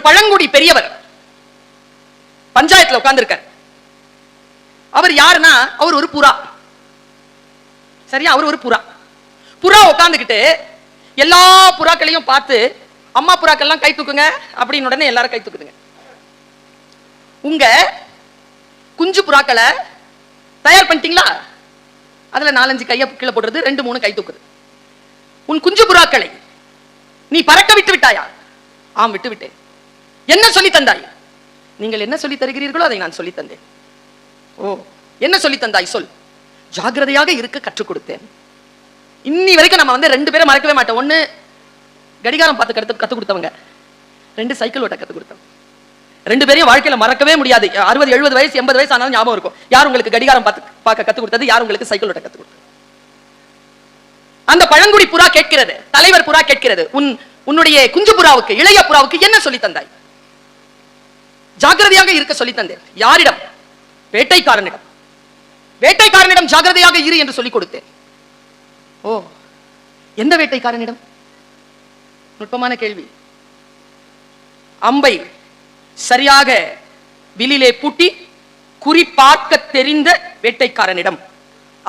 பழங்குடி பெரியவர். பஞ்சாயத்துல உட்கார்ந்துருக்கார். அவர் யாருன்னா அவர் ஒரு புறா. சரியா? அவர் ஒரு புறா. புறா உட்காந்துக்கிட்டு எல்லா புறாக்களையும் பார்த்து அம்மா புறாக்கள்லாம் கை தூக்குங்க அப்படின்னு உடனே எல்லாரும் கை தூக்குதுங்க. உங்க குஞ்சு புறாக்களை தயார் பண்ணிட்டீங்களா? அதுல நாலஞ்சு கையை கீழே போடுறது ரெண்டு மூணு கை தூக்குது. உன் குஞ்சு புறாக்களை நீ பறக்க விட்டு விட்டாயா? ஆம் விட்டு விட்டேன். என்ன சொல்லி தந்தாய்? நீங்கள் என்ன சொல்லி தருகிறீர்களோ அதை நான் சொல்லி தந்தேன். ஓ என்ன சொல்லி தந்தாய் சொல்? ஜாக்கிரதையாக இருக்க கற்றுக் கொடுத்தேன். இன்னி வரைக்கும் நம்ம வந்து ரெண்டு பேரும் மறக்கவே மாட்டோம். ஒன்னு கடிகாரம் பார்த்து கற்று கற்றுக் கொடுத்தவங்க. ரெண்டு சைக்கிள் ஓட்ட கற்றுக் கொடுத்தவங்க. ரெண்டு பேரையும் வாழ்க்கையில மறக்கவே முடியாது. அறுபது எழுபது வயசு எண்பது வயசு ஆனாலும் ஞாபகம் இருக்கும். யார் உங்களுக்கு கடிகாரம் பார்த்து பார்க்க கற்றுக் கொடுத்தது? யார் உங்களுக்கு சைக்கிள் ஓட்ட கற்றுக் கொடுத்தது? அந்த பழங்குடி புறா கேட்கிறது. தலைவர் புறா கேட்கிறது. உன் உன்னுடைய குஞ்சு புறாவுக்கு இளைய புறாவுக்கு என்ன சொல்லி தந்தாய்? ஜாக்கிரதையாக இருக்க சொல்லி தந்தேன். யாரிடம்? வேட்டைக்காரனிடம். வேட்டைக்காரனிடம் ஜாகிரதையாக இரு என்று சொல்லிக் கொடுத்தேன். ஓ எந்த வேட்டைக்காரனிடம்? நுட்பமான கேள்வி. அம்பை சரியாக வில்லிலே பூட்டி குறி பார்க்க தெரிந்த வேட்டைக்காரனிடம்.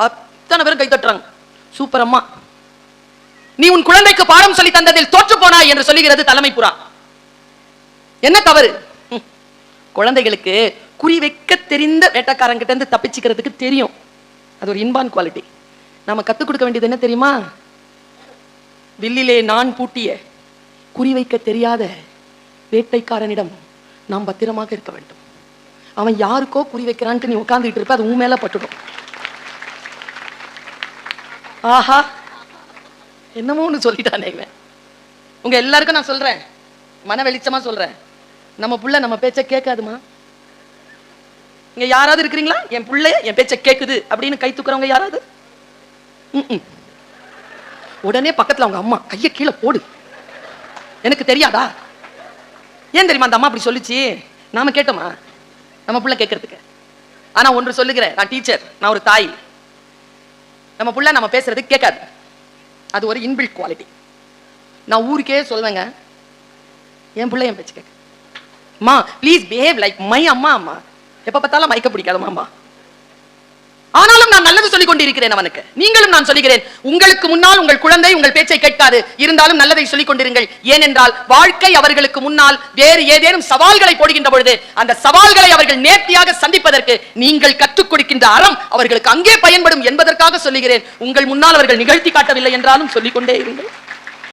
அத்தனை பேரும் கைதட்டுறாங்க சூப்பர் அம்மா. நீ உன் குழந்தைக்கு பாடம் சொல்லி தந்ததில் தோற்று போனாய் என்று சொல்லுகிறது தலைமை புறா என்ன தவறு? குழந்தைகளுக்கு குறி வைக்க தெரிந்த வேட்டக்காரங்கிட்ட இருந்து தப்பிச்சுக்கிறதுக்கு தெரியும். அது ஒரு இன்பான் குவாலிட்டி. நாம கற்றுக் கொடுக்க வேண்டியது என்ன தெரியுமா? வில்லிலே நான் பூட்டிய குறி வைக்க தெரியாத வேட்டைக்காரனிடம் நாம் பத்திரமாக இருக்க வேண்டும். அவன் யாருக்கோ குறி வைக்கிறான்ட்டு நீ உட்கார்ந்துட்டு இருப்ப அது உன் மேல பட்டுடும். ஆஹா! என்னமோ ஒன்று சொல்லிட்டானே இவன். உங்க எல்லாருக்கும் நான் சொல்றேன். மன வெளிச்சமா சொல்றேன். நம்ம புள்ள நம்ம பேச்ச கேட்காதுமா? இங்க யாராவது இருக்கிறீங்களா? என் புள்ளைய என் பேச்ச கேட்குது அப்படின்னு கை தூக்குறவங்க யாராவது? உடனே பக்கத்துல அவங்க அம்மா கைய கீழே போடு. எனக்கு தெரியாதா? ஏன் தெரியுமா அந்த அம்மா அப்படி சொல்லுச்சு? நாம கேட்டோமா? நம்ம புள்ள கேட்கறதுக்கு ஆனா ஒன்று சொல்லுகிறேன் நான் டீச்சர் நான் ஒரு தாய். நம்ம புள்ள நம்ம பேசுறது கேட்காது. அது ஒரு இன்பில்ட் குவாலிட்டி நான் ஊருக்கே சொல்வேங்க என் பிள்ளை என் பேச்சு கேட்க மா ப்ளீஸ் பிஹேவ் லைக் மை அம்மா அம்மா. எப்ப பார்த்தாலும் மயக்க பிடிக்காதம்மா அம்மா ஆனாலும் நான் நல்லது சொல்லிக் கொண்டிருக்கிறேன் அவனுக்கு. நீங்களும் நான் சொல்லுகிறேன் உங்களுக்கு முன்னால் உங்கள் குழந்தை உங்கள் பேச்சை கேட்காது. இருந்தாலும் நல்லதை சொல்லிக் கொண்டிருங்கள். ஏனென்றால் வாழ்க்கை அவர்களுக்கு முன்னால் வேறு ஏதேனும் சவால்களை போடுகின்ற பொழுது அந்த சவால்களை அவர்கள் நேர்த்தியாக சந்திப்பதற்கு நீங்கள் கற்றுக் கொடுக்கின்ற அறம் அவர்களுக்கு அங்கே பயன்படும் என்பதற்காக சொல்லுகிறேன். உங்கள் முன்னால் அவர்கள் நிகழ்த்தி காட்டவில்லை என்றாலும் சொல்லிக்கொண்டே இருங்கள்.